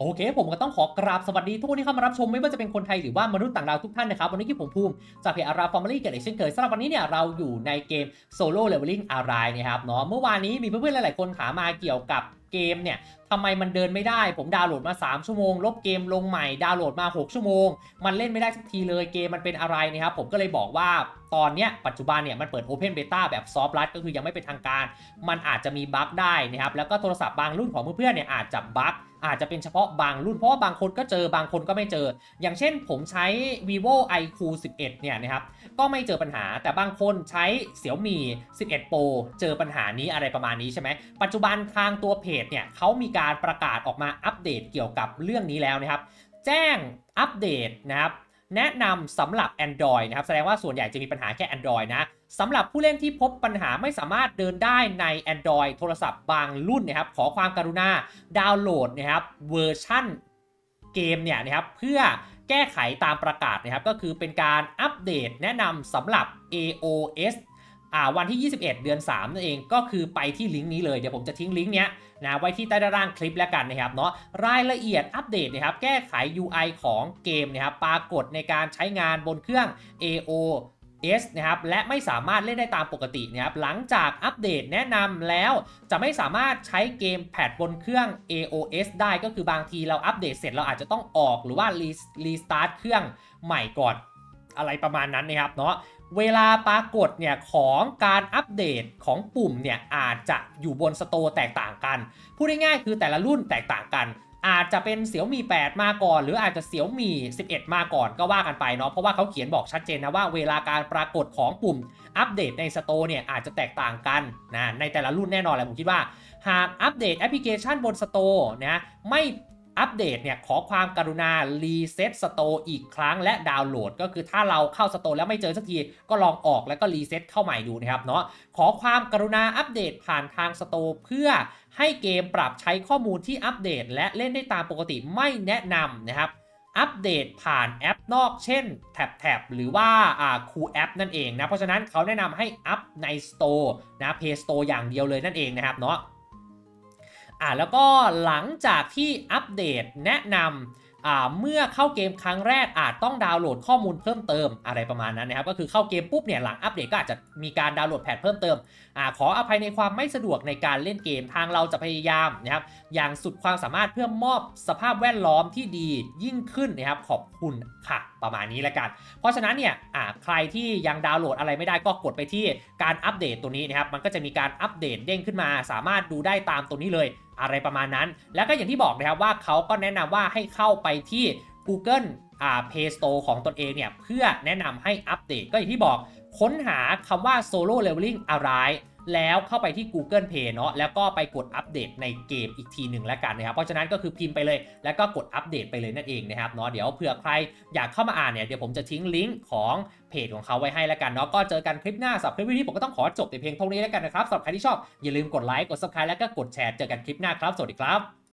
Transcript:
โอเค ผมก็ต้องขอกราบสวัสดีทุกคนที่เข้ามารับชมไม่ว่าจะเป็นคนไทยหรือว่ามนุษย์ต่างดาวทุกท่านนะครับ วันนี้ที่ผมภูมิ จากเพจอาราฟอร์มาลี่เกิดเช่นเคยสำหรับวันนี้เนี่ยเราอยู่ในเกมโซโล่เลเวลลิ่งอารายนะครับเนาะเมื่อวานนี้มีเพื่อนๆหลายๆคนถามมาเกี่ยวกับเกมเนี่ยทำไมมันเดินไม่ได้ ผมดาวน์โหลดมา 3 ชั่วโมง ลบเกมลงใหม่ ดาวน์โหลดมา 6 ชั่วโมง มันเล่นไม่ได้สักทีเลยเกมมันเป็นอะไรนะครับ ผมก็เลยบอกว่าตอนเนี้ยปัจจุบันเนี่ยมันเปิด Open Beta แบบซอฟต์ลัดก็คือยังไม่เป็นทางการ มันอาจจะมีบั๊กได้นะครับ แล้วก็โทรศัพท์บางรุ่นของเพื่อนๆเนี่ยอาจจะบั๊กอาจจะเป็นเฉพาะบางรุ่นเพราะว่าบางคนก็เจอบางคนก็ไม่เจอ อย่างเช่นผมใช้ vivo iQ 11 เนี่ยนะครับ ก็ไม่เจอปัญหา แต่บางคนใช้ Xiaomi 11 Pro เจอปัญหานี้อะไรประมาณนี้ใช่ไหม ปัจจุบันทางตัวเพจเนี่ยเขามีการประกาศออกมาอัปเดตเกี่ยวกับเรื่องนี้แล้วนะครับ แจ้งอัปเดตนะครับแนะนำสำหรับ Android นะครับ แสดงว่าส่วนใหญ่จะมีปัญหาแค่ Android นะสำหรับผู้เล่นที่พบปัญหาไม่สามารถเดินได้ใน Android โทรศัพท์บางรุ่นนะครับ ขอความกรุณาดาวน์โหลดนะครับเวอร์ชั่นเกมเนี่ยนะครับเพื่อแก้ไขตามประกาศนะครับ ก็คือเป็นการอัปเดตแนะนำสำหรับ AOS อ่าวันที่ 21 เดือน 3 นั่นเองก็คือไปที่ลิงก์นี้เลยเดี๋ยวผมจะทิ้งลิงก์เนี้ยนะไว้ที่ใต้ด้านล่างคลิปแล้วกันนะครับเนาะรายละเอียดอัปเดตนะครับแก้ไข UI ของเกมนะครับปรากฏในการใช้งานบนเครื่อง AOS นะครับและไม่สามารถเล่นได้ตามปกตินะครับหลังจากอัปเดตแนะนำแล้ว จะไม่สามารถใช้เกมแพดบนเครื่อง AOS ได้ก็คือบางทีเราอัปเดตเสร็จเราอาจจะต้องออกหรือว่ารีสตาร์ทเครื่องใหม่ก่อนอะไรประมาณนั้นนะครับเนาะ เวลาปรากฏเนี่ยของการอัปเดตของปุ่มเนี่ยอาจจะอยู่บนสโตแตกต่างกัน พูดง่ายๆคือแต่ละรุ่นแตกต่างกัน อาจจะเป็นเสี่ยวมี 8 มาก่อน หรืออาจจะเสี่ยวมี 11 มาก่อนก็ว่ากันไปเนาะเพราะว่าเขาเขียนบอกชัดเจนนะว่าเวลาการปรากฏของปุ่มอัปเดตในสโตเนี่ยอาจจะแตกต่างกันนะในแต่ละรุ่นแน่นอนแหละผมคิดว่า หากอัปเดตแอปพลิเคชันบนสโตนะไม่ อัปเดตเนี่ยขอความกรุณารีเซ็ตสโตร์อีกครั้งและดาวน์โหลด ก็คือถ้าเราเข้าสโตร์แล้วไม่เจอสักที ก็ลองออกแล้วก็รีเซ็ตเข้าใหม่ดูนะครับเนาะขอความกรุณาอัปเดตผ่านทางสโตร์เพื่อให้เกมปรับใช้ข้อมูลที่อัปเดต และเล่นได้ตามปกติไม่แนะนำนะครับอัปเดตผ่านแอปนอกเช่นแท็บแท็บหรือว่าอ่าคูแอปนั่นเองนะ เพราะฉะนั้นเขาแนะนำให้อัพใน Store นะ Play Store อย่างเดียวเลยนั่นเองนะครับเนาะ อ่าแล้วก็หลังจากที่อัปเดตแนะนำอ่าเมื่อเข้าเกมครั้งแรกอาจต้องดาวน์โหลดข้อมูลเพิ่มเติมอะไรประมาณนั้นนะครับก็คือเข้าเกมปุ๊บเนี่ยหลังอัปเดตก็อาจจะมีการดาวน์โหลดแพทเพิ่มเติมอ่าขออภัยในความไม่สะดวกในการเล่นเกมทางเราจะพยายามนะครับอย่างสุดความสามารถเพื่อมอบสภาพแวดล้อมที่ดียิ่งขึ้นนะครับขอบคุณค่ะประมาณนี้แล้วกัน เพราะฉะนั้นเนี่ยอ่าใครที่ยังดาวน์โหลดอะไรไม่ได้ก็กดไปที่การอัปเดตตัวนี้นะครับมันก็จะมีการอัปเดตเด้งขึ้นมา สามารถดูได้ตามตัวนี้เลย อะไรประมาณนั้น แล้วก็อย่างที่บอกนะครับว่าเขาก็แนะนำว่าให้เข้าไปที่ Google อ่า Play Store ของตนเองเนี่ย เพื่อแนะนำให้อัปเดตก็อย่างที่บอกค้นหาคำว่า Solo Leveling อะไร แล้วเข้าไปที่ Google Play เนาะแล้วก็ไปกดอัปเดตในเกมอีกทีหนึ่งแล้วกันนะครับเพราะฉะนั้นก็คือพิมพ์ไปเลย แล้วก็กดอัปเดตไปเลยนั่นเองนะครับเนาะเดี๋ยวเผื่อใครอยากเข้ามาอ่านเนี่ยเดี๋ยวผมจะทิ้งลิงก์ของเพจของเขาไว้ให้แล้วกันเนาะก็เจอกันคลิปหน้าสำหรับคลิปวิดีโอผมก็ต้องขอจบแต่เพียงเท่านี้แล้วกันนะครับสำหรับใครที่ชอบอย่าลืมกดไลค์กดซับสไครต์แล้วก็กดแชร์เจอกันคลิปหน้าครับสวัสดีครับ